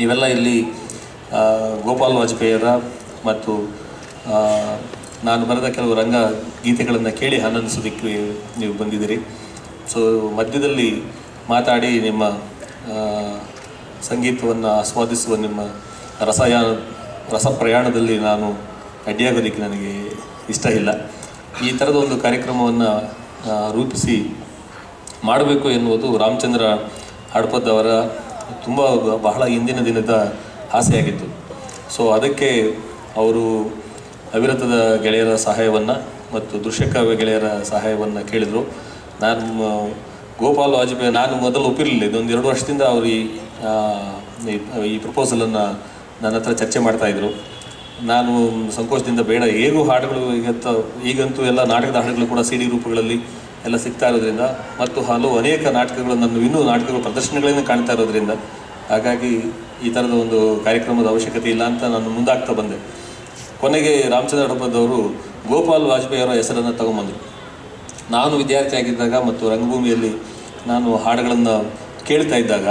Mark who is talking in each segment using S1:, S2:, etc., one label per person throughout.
S1: ನೀವೆಲ್ಲ ಇಲ್ಲಿ ಗೋಪಾಲ್ ವಾಜಪೇಯಿಯವರ ಮತ್ತು ನಾನು ಬರೆದ ಕೆಲವು ರಂಗ ಗೀತೆಗಳನ್ನು ಕೇಳಿ ಆನಂದಿಸೋದಕ್ಕೆ ನೀವು ಬಂದಿದ್ದೀರಿ. ಸೊ ಮಧ್ಯದಲ್ಲಿ ಮಾತಾಡಿ ನಿಮ್ಮ ಸಂಗೀತವನ್ನು ಆಸ್ವಾದಿಸುವ ನಿಮ್ಮ ರಸಯಾನ ರಸ ಪ್ರಯಾಣದಲ್ಲಿ ನಾನು ಅಡ್ಡಿಯಾಗೋದಕ್ಕೆ ನನಗೆ ಇಷ್ಟ ಇಲ್ಲ. ಈ ಥರದ ಒಂದು ಕಾರ್ಯಕ್ರಮವನ್ನು ರೂಪಿಸಿ ಮಾಡಬೇಕು ಎನ್ನುವುದು ರಾಮಚಂದ್ರ ಹಡಪದ್ ಅವರ ತುಂಬ ಬಹಳ ಹಿಂದಿನ ದಿನದ ಆಸೆಯಾಗಿತ್ತು. ಸೊ ಅದಕ್ಕೆ ಅವರು ಅವಿರತದ ಗೆಳೆಯರ ಸಹಾಯವನ್ನು ಮತ್ತು ದೃಶ್ಯಕಾವ್ಯ ಗೆಳೆಯರ ಸಹಾಯವನ್ನು ಕೇಳಿದರು. ನಾನು, ಗೋಪಾಲ್ ವಾಜಪೇಯಿ, ನಾನು ಮೊದಲು ಒಪ್ಪಿರಲಿಲ್ಲ. ಇದೊಂದು ಎರಡು ವರ್ಷದಿಂದ ಅವರು ಈ ಈ- ಈ ಪ್ರಪೋಸಲನ್ನು ನನ್ನ ಹತ್ರ ಚರ್ಚೆ ಮಾಡ್ತಾಯಿದ್ರು ನಾನು ಸಂಕೋಚದಿಂದ ಬೇಡ. ಹೇಗೂ ಹಾಡುಗಳು ಈಗಂತ, ಈಗಂತೂ ಎಲ್ಲ ನಾಟಕದ ಹಾಡುಗಳು ಕೂಡ ಸಿಡಿ ರೂಪಗಳಲ್ಲಿ ಎಲ್ಲ ಸಿಗ್ತಾ ಇರೋದ್ರಿಂದ ಮತ್ತು ಹಲವು ಅನೇಕ ನಾಟಕಗಳು ನನ್ನ ಇನ್ನೂ ನಾಟಕಗಳು ಪ್ರದರ್ಶನಗಳನ್ನು ಕಾಣ್ತಾ ಇರೋದ್ರಿಂದ ಹಾಗಾಗಿ ಈ ಥರದ ಒಂದು ಕಾರ್ಯಕ್ರಮದ ಅವಶ್ಯಕತೆ ಇಲ್ಲ ಅಂತ ನಾನು ಮುಂದಾಗ್ತಾ ಬಂದೆ. ಕೊನೆಗೆ ರಾಮಚಂದ್ರ ಹಡಪದ್ ಅವರು ಗೋಪಾಲ್ ವಾಜಪೇಯಿ ಅವರ ಹೆಸರನ್ನು ತಗೊಂಬಂದರು. ನಾನು ವಿದ್ಯಾರ್ಥಿಯಾಗಿದ್ದಾಗ ಮತ್ತು ರಂಗಭೂಮಿಯಲ್ಲಿ ನಾನು ಹಾಡುಗಳನ್ನು ಕೇಳ್ತಾ ಇದ್ದಾಗ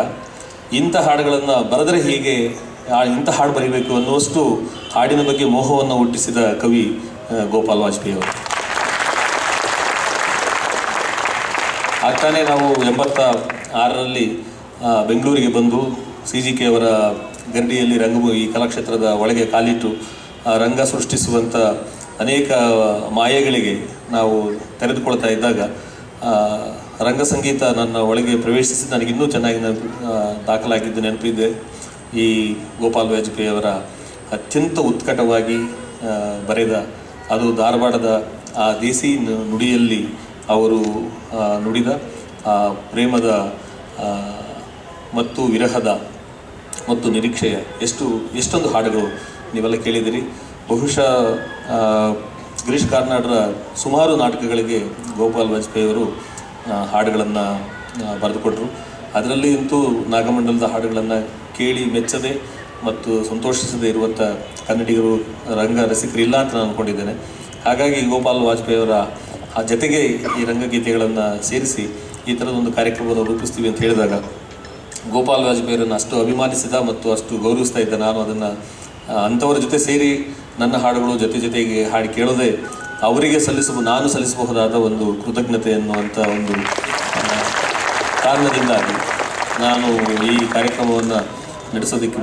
S1: ಇಂಥ ಹಾಡುಗಳನ್ನು ಬರೆದರೆ ಹೀಗೆ ಇಂಥ ಹಾಡು ಬರೀಬೇಕು ಅನ್ನುವಷ್ಟು ಹಾಡಿನ ಬಗ್ಗೆ ಮೋಹವನ್ನು ಹುಟ್ಟಿಸಿದ ಕವಿ ಗೋಪಾಲ್ ವಾಜಪೇಯಿ ಅವರು. ಆಗ್ತಾನೆ ನಾವು ಎಂಬತ್ತ ಆರರಲ್ಲಿ ಬೆಂಗಳೂರಿಗೆ ಬಂದು ಸಿ ಜಿ ಕೆ ಅವರ ಗಂಡಿಯಲ್ಲಿ ರಂಗಭೂಮಿ ಈ ಕಲಾಕ್ಷೇತ್ರದ ಒಳಗೆ ಕಾಲಿಟ್ಟು ರಂಗ ಸೃಷ್ಟಿಸುವಂಥ ಅನೇಕ ಮಾಯೆಗಳಿಗೆ ನಾವು ತೆರೆದುಕೊಳ್ತಾ ಇದ್ದಾಗ ರಂಗ ಸಂಗೀತ ನನ್ನ ಒಳಗೆ ಪ್ರವೇಶಿಸಿ ನನಗೆ ಇನ್ನೂ ಚೆನ್ನಾಗಿ ನೆನಪು ದಾಖಲಾಗಿದ್ದು ನೆನಪಿದೆ. ಈ ಗೋಪಾಲ್ ವಾಜಪೇಯಿ ಅವರ ಅತ್ಯಂತ ಉತ್ಕಟವಾಗಿ ಬರೆದ ಅದು ಧಾರವಾಡದ ಆ ದೇಸಿ ನುಡಿಯಲ್ಲಿ ಅವರು ನುಡಿದ ಪ್ರೇಮದ ಮತ್ತು ವಿರಹದ ಮತ್ತು ನಿರೀಕ್ಷೆಯ ಎಷ್ಟು, ಎಷ್ಟೊಂದು ಹಾಡುಗಳು ನೀವೆಲ್ಲ ಕೇಳಿದಿರಿ ಬಹುಶಃ ಗಿರೀಶ್ ಕಾರ್ನಾಡ್ರ ಸುಮಾರು ನಾಟಕಗಳಿಗೆ ಗೋಪಾಲ್ ವಾಜಪೇಯಿಯವರು ಹಾಡುಗಳನ್ನು ಬರೆದುಕೊಟ್ರು. ಅದರಲ್ಲಿ ಅಂತೂ ನಾಗಮಂಡಲದ ಹಾಡುಗಳನ್ನು ಕೇಳಿ ಮೆಚ್ಚದೆ ಮತ್ತು ಸಂತೋಷಿಸದೇ ಇರುವಂಥ ಕನ್ನಡಿಗರು ರಂಗ ರಸಿಕರಿಲ್ಲ ಅಂತ ನಾನು ಅಂದ್ಕೊಂಡಿದ್ದೇನೆ ಹಾಗಾಗಿ ಗೋಪಾಲ್ ವಾಜಪೇಯಿ ಅವರ ಆ ಜೊತೆಗೆ ಈ ರಂಗಗೀತೆಗಳನ್ನು ಸೇರಿಸಿ ಈ ಥರದೊಂದು ಕಾರ್ಯಕ್ರಮವನ್ನು ರೂಪಿಸ್ತೀವಿ ಅಂತ ಹೇಳಿದಾಗ ಗೋಪಾಲ್ ವಾಜಪೇಯಿರನ್ನು ಅಷ್ಟು ಅಭಿಮಾನಿಸಿದ ಮತ್ತು ಅಷ್ಟು ಗೌರವಿಸ್ತಾ ಇದ್ದ ನಾನು ಅದನ್ನು ಅಂಥವ್ರ ಜೊತೆ ಸೇರಿ ನನ್ನ ಹಾಡುಗಳು ಜೊತೆ ಜೊತೆಗೆ ಹಾಡಿ ಕೇಳೋದೇ ಅವರಿಗೆ ಸಲ್ಲಿಸಬ, ನಾನು ಸಲ್ಲಿಸಬಹುದಾದ ಒಂದು ಕೃತಜ್ಞತೆ ಅನ್ನುವಂಥ ಒಂದು ಕಾರಣದಿಂದಾಗಿ ನಾನು ಈ ಕಾರ್ಯಕ್ರಮವನ್ನು ನಡೆಸೋದಕ್ಕೆ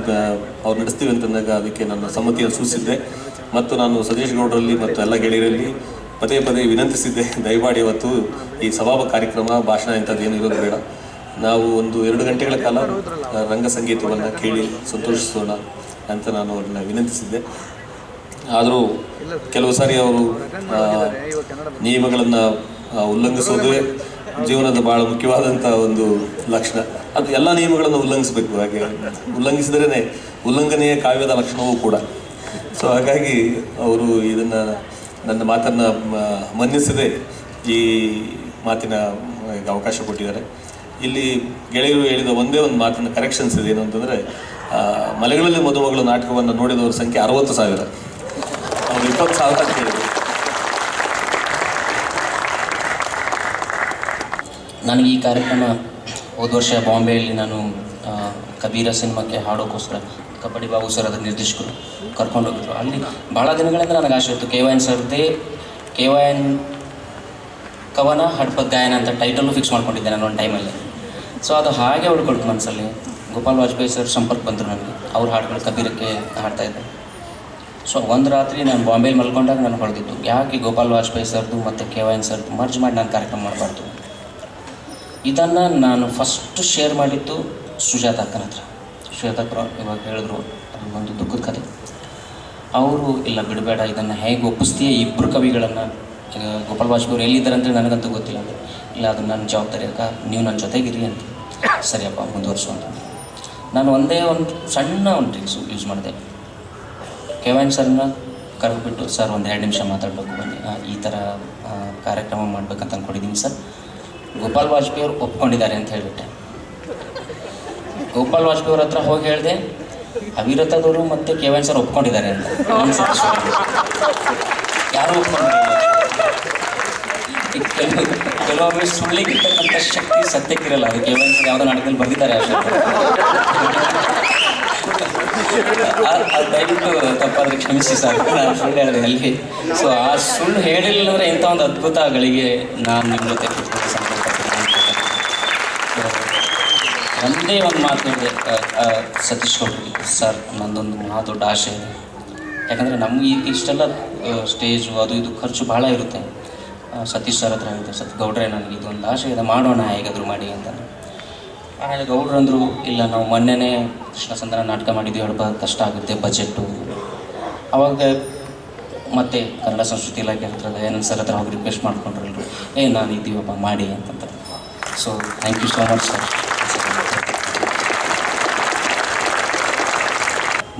S1: ಅವ್ರು ನಡೆಸ್ತೀವಿ ಅಂತಂದಾಗ ಅದಕ್ಕೆ ನನ್ನ ಸಮ್ಮತಿಯನ್ನು ಸೂಚಿಸಿದ್ದೆ. ಮತ್ತು ನಾನು ಸತೀಶ್ ಗೌಡರಲ್ಲಿ ಮತ್ತು ಎಲ್ಲ ಗೆಳೆಯರಲ್ಲಿ ಪದೇ ಪದೇ ವಿನಂತಿಸಿದ್ದೆ, ದಯಮಾಡಿ ಇವತ್ತು ಈ ಸಭಾಪ ಕಾರ್ಯಕ್ರಮ, ಭಾಷಣ ಇಂಥದ್ದೇನು ಇರೋದು ಬೇಡ. ನಾವು ಒಂದು ಎರಡು ಗಂಟೆಗಳ ಕಾಲ ರಂಗ ಸಂಗೀತವನ್ನು ಕೇಳಿ ಸಂತೋಷಿಸೋಣ ಅಂತ ನಾನು ಅವ್ರನ್ನ ವಿನಂತಿಸಿದ್ದೆ. ಆದರೂ ಕೆಲವು ಸಾರಿ ಅವರು ನಿಯಮಗಳನ್ನು ಉಲ್ಲಂಘಿಸೋದೇ ಜೀವನದ ಭಾಳ ಮುಖ್ಯವಾದಂಥ ಒಂದು ಲಕ್ಷಣ. ಅದು ಎಲ್ಲ ನಿಯಮಗಳನ್ನು ಉಲ್ಲಂಘಿಸಬೇಕು, ಹಾಗೆ ಉಲ್ಲಂಘಿಸಿದ್ರೇ ಉಲ್ಲಂಘನೆಯ ಕಾವ್ಯದ ಲಕ್ಷಣವೂ ಕೂಡ. ಸೊ ಹಾಗಾಗಿ ಅವರು ಇದನ್ನು ನನ್ನ ಮಾತನ್ನು ಮನ್ನಿಸದೆ ಈ ಮಾತಿನ ಅವಕಾಶ ಕೊಟ್ಟಿದ್ದಾರೆ. ಇಲ್ಲಿ ಗೆಳೆಯರು ಹೇಳಿದ ಒಂದೇ ಒಂದು ಮಾತಿನ ಕರೆಕ್ಷನ್ಸ್ ಇದೆ, ಏನು ಅಂತಂದರೆ ಮಲೆಗಳಲ್ಲಿ ಮದುಮಗಳು ನಾಟಕವನ್ನು ನೋಡಿದವರ ಸಂಖ್ಯೆ ಅರವತ್ತು ಸಾವಿರ. ಅವ್ರು ಇಪ್ಪತ್ತು ಸಾವಿರ ಅಂತ ಹೇಳಿದರು.
S2: ನನಗೆ ಈ ಕಾರ್ಯಕ್ರಮ ಹೋದ ವರ್ಷ ಬಾಂಬೆಯಲ್ಲಿ ನಾನು ಕಬೀರ ಸಿನಿಮಾಕ್ಕೆ ಹಾಡೋಕ್ಕೋಸ್ಕರ ಕಬಡ್ಡಿ ಬಾಬು ಸರ್ ಅದರ ನಿರ್ದೇಶಕರು ಕರ್ಕೊಂಡೋಗಿದ್ರು ಅಲ್ಲಿ ಭಾಳ ದಿನಗಳಿಂದ ನನಗೆ ಆಸೆ ಇತ್ತು. ಕೆ ವೈ ಎನ್ ಸರ್ದೇ, ಕೆ ವೈ ಎನ್ ಕವನ, ಹಡ್ಪದ್ ಗಾಯನ ಅಂತ ಟೈಟಲ್ ಫಿಕ್ಸ್ ಮಾಡ್ಕೊಂಡಿದ್ದೆ ನಾನು ಒಂದು ಟೈಮಲ್ಲಿ ಸೊ ಅದು ಹಾಗೆ ಉಳ್ಕೊಳ್ತು ಮನಸ್ಸಲ್ಲಿ ಗೋಪಾಲ್ ವಾಜಪೇಯಿ ಸರ್ ಸಂಪರ್ಕ ಬಂದರು ನನಗೆ. ಅವ್ರ ಹಾಡುಗಳು ಕಬೀರಕ್ಕೆ ಹಾಡ್ತಾಯಿದ್ದೆ ಸೊ ಒಂದು ರಾತ್ರಿ ನಾನು ಬಾಂಬೆಲಿ ಮಲ್ಕೊಂಡಾಗ ನಾನು ಹೊಡೆದಿದ್ದು ಯಾಕೆ ಗೋಪಾಲ್ ವಾಜಪೇಯಿ ಸರ್ದು ಮತ್ತು ಕೆ ವೈ ಎನ್ ಸರ್ದು ಮರ್ಜ್ ಮಾಡಿ ನಾನು ಕಾರ್ಯಕ್ರಮ ಮಾಡಬಾರ್ದು? ಇದನ್ನು ನಾನು ಫಸ್ಟ್ ಶೇರ್ ಮಾಡಿದ್ದು ಸುಜಾತ ಅಕ್ಕನ ಹತ್ರ. ಸುಜಾತ ಅಕ್ಕ ಇವಾಗ ಹೇಳಿದ್ರು, ಅದು ಒಂದು ದುಃಖದ ಕಥೆ ಅವರು, ಇಲ್ಲ ಬಿಡಬೇಡ, ಇದನ್ನು ಹೇಗೆ ಒಪ್ಪಿಸ್ತೀಯ ಇಬ್ಬರು ಕವಿಗಳನ್ನು ಗೋಪಾಲ ಅವ್ರು ಎಲ್ಲಿದ್ದಾರೆ ಅಂತೇಳಿ ನನಗಂತೂ ಗೊತ್ತಿಲ್ಲ ಅಂದರೆ ಇಲ್ಲ, ಅದು ನನ್ನ ಜವಾಬ್ದಾರಿ ಅಕ್ಕ, ನೀವು ನನ್ನ ಜೊತೆಗಿರಿ ಅಂತ. ಸರಿಯಪ್ಪ ಮುಂದುವರಿಸು ಅಂತ. ನಾನು ಒಂದೇ ಒಂದು ಸಣ್ಣ ಒಂದು ಟ್ರಿಕ್ಸು ಯೂಸ್ ಮಾಡಿದೆ. ಕೆವನ್ ಸರ್ನ ಕರ್ಕೊಬಿಟ್ಟು ಸರ್, ಒಂದು ಎರಡು ನಿಮಿಷ ಮಾತಾಡಬೇಕು ಬನ್ನಿ. ಈ ಥರ ಕಾರ್ಯಕ್ರಮ ಮಾಡ್ಬೇಕಂತ ಅಂದ್ಕೊಂಡಿದ್ದೀನಿ ಸರ್. ಗೋಪಾಲ್ ವಾಜಪೇಯಿ ಅವರು ಒಪ್ಕೊಂಡಿದ್ದಾರೆ ಅಂತ ಹೇಳಿಬಿಟ್ಟೆ. ಗೋಪಾಲ್ ವಾಜಪೇಯಿ ಅವ್ರ ಹತ್ರ ಹೋಗಿ ಹೇಳಿದೆ, ಅವಿರತದವರು ಮತ್ತು ಕೆವನ್ ಸರ್ ಒಪ್ಕೊಂಡಿದ್ದಾರೆ ಅಂತ. ಯಾರೂ ಕೆಲವೊಮ್ಮೆ ಸುಳ್ಳಿಗಿರ್ತಕ್ಕಂಥ ಶಕ್ತಿ ಸತ್ಯಕ್ಕಿರಲ್ಲ. ಅದು ಕೆವನ್ ಸರ್ ಯಾವುದೋ ನಾಟಕದಲ್ಲಿ ಬರ್ದಿದ್ದಾರೆ ದಯವಿಟ್ಟು ತಪ್ಪಾದ್ರೆ ಕ್ಷಮಿಸಿ ಸರ್. ನಾನು ಸುಳ್ಳು ಹೇಳಿದೆ ಅಲ್ಲಿ. ಸೊ ಆ ಸುಳ್ಳು ಹೇಳಿಲ್ಲ ಅಂದ್ರೆ ಇಂಥ ಒಂದು ಅದ್ಭುತ ಗಳಿಗೆ ನಾನು ನಿಮ್ಮ ಜೊತೆ ಒಂದೇ ಒಂದು ಮಾತು ಹೇಳಿದೆ ಸತೀಶ್ ಗೌಡ್ರಿಗೆ ಸರ್, ನಂದೊಂದು ಮಹಾ ದೊಡ್ಡ ಆಶೆ ಇದೆ. ಯಾಕಂದರೆ ನಮ್ಗೆ ಇಷ್ಟೆಲ್ಲ ಸ್ಟೇಜು ಅದು ಇದು ಖರ್ಚು ಭಾಳ ಇರುತ್ತೆ. ಸತೀಶ್ ಸರ್ ಹತ್ರ ಹೇಳಿದೆ ಸತ್, ಗೌಡ್ರೆ, ನನಗೆ ಇದೊಂದು ಆಶೆ ಇದೆ, ಮಾಡೋಣ, ಹೇಗಾದರೂ ಮಾಡಿ ಅಂತ ಆಮೇಲೆ ಗೌಡ್ರು ಅಂದರು, ಇಲ್ಲ, ನಾವು ಮೊನ್ನೆನೇ ಕೃಷ್ಣಸಂದ್ರ ನಾಟಕ ಮಾಡಿದ್ವಿ ಸ್ವಲ್ಪ ಕಷ್ಟ ಆಗುತ್ತೆ ಬಜೆಟ್ಟು ಅವಾಗ ಮತ್ತೆ ಕನ್ನಡ ಸಂಸ್ಕೃತಿ ಇಲಾಖೆ ಹತ್ರ ಏನಂತ ಸರ್ ಹತ್ರ ಹೋಗಿ ರಿಕ್ವೆಸ್ಟ್ ಮಾಡ್ಕೊಂಡ್ರಲ್ರು ಏ, ನಾನು ಇದ್ದೀವಪ್ಪ, ಮಾಡಿ ಅಂತಂತ so thank you so much sir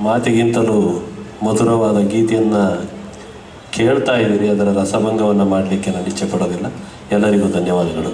S3: ಮಾತಿಗಿಂತಲೂ ಮಧುರವಾದ ಗೀತೆಯನ್ನು ಕೇಳ್ತಾ ಇದ್ದೀರಿ ಅದರ ರಸಭಂಗವನ್ನು ಮಾಡಲಿಕ್ಕೆ ನಾನು ಇಚ್ಛೆ ಪಡೋದಿಲ್ಲ. ಎಲ್ಲರಿಗೂ ಧನ್ಯವಾದಗಳು.